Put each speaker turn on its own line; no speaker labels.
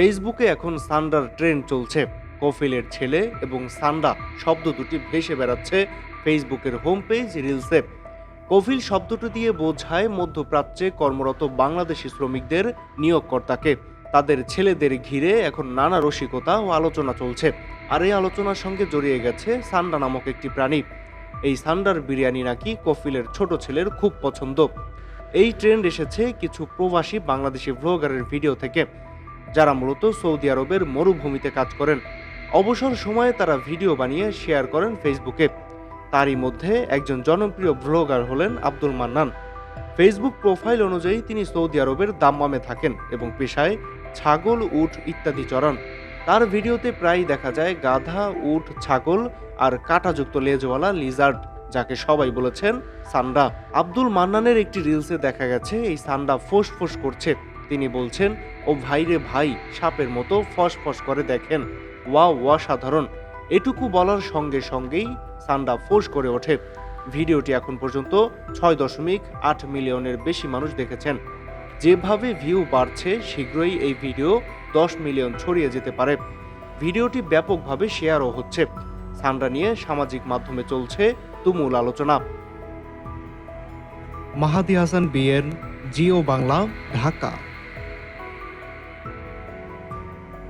ফেসবুকে এখন সান্ডার ট্রেন্ড চলছে। কফিলের ছেলে এবং সান্ডা শব্দ দুটি ভেসে বেড়াচ্ছে ফেসবুকের হোম পেজ রিলসে। কফিল শব্দটি দিয়ে বোঝায় মধ্যপ্রাচ্যে কর্মরত বাংলাদেশি শ্রমিকদের নিয়োগকর্তাকে। তাদের ছেলেদের ঘিরে এখন নানা রসিকতা ও আলোচনা চলছে। আর এই আলোচনার সঙ্গে জড়িয়ে গেছে সান্ডা নামক একটি প্রাণী। এই সান্ডার বিরিয়ানি নাকি কফিলের ছোট ছেলের খুব পছন্দ। এই ট্রেন্ড এসেছে কিছু প্রবাসী বাংলাদেশি ভ্লগারের ভিডিও থেকে। যারা মূলত সৌদি আরবের মরুভূমিতে কাজ করেন। অবসর সময়ে তারা ভিডিও বানিয়ে শেয়ার করেন ফেসবুকে। তারই মধ্যে একজন জনপ্রিয় ভ্লগার হলেন আব্দুল মান্নান। ফেসবুক প্রোফাইল অনুযায়ী তিনি সৌদি আরবের দাম্মামে থাকেন এবং পেশায় ছাগল, উট ইত্যাদি চড়ান তার ভিডিওতে প্রায়ই দেখা যায় গাধা, উট, ছাগল আর কাঁটাযুক্ত লেজওয়ালা লিজার্ড, যাকে সবাই বলেছেন সান্ডা। আব্দুল মান্নানের একটি রিলসে দেখা গেছে, এই সান্ডা ফোঁস ফোঁস করছে। তিনি বলছেন, ও ভাইরে ভাই, সাপের মতো ফস ফস করে দেখেন। ওয়া ওয়া সাধারণ এটুকু বলার সঙ্গে সঙ্গেই সান্ডা ফোঁস করে ওঠে। ভিডিওটি এখন পর্যন্ত ছয় দশমিক আট মিলিয়নের বেশি মানুষ দেখেছেন। যেভাবে ভিউ বাড়ছে, শীঘ্রই এই ভিডিও দশ মিলিয়ন ছড়িয়ে যেতে পারে। ভিডিওটি ব্যাপকভাবে শেয়ারও হচ্ছে। সান্ডা নিয়ে সামাজিক মাধ্যমে চলছে তুমুল আলোচনা।
Mahadi Hasan, BN, Geo Bangla, Dhaka.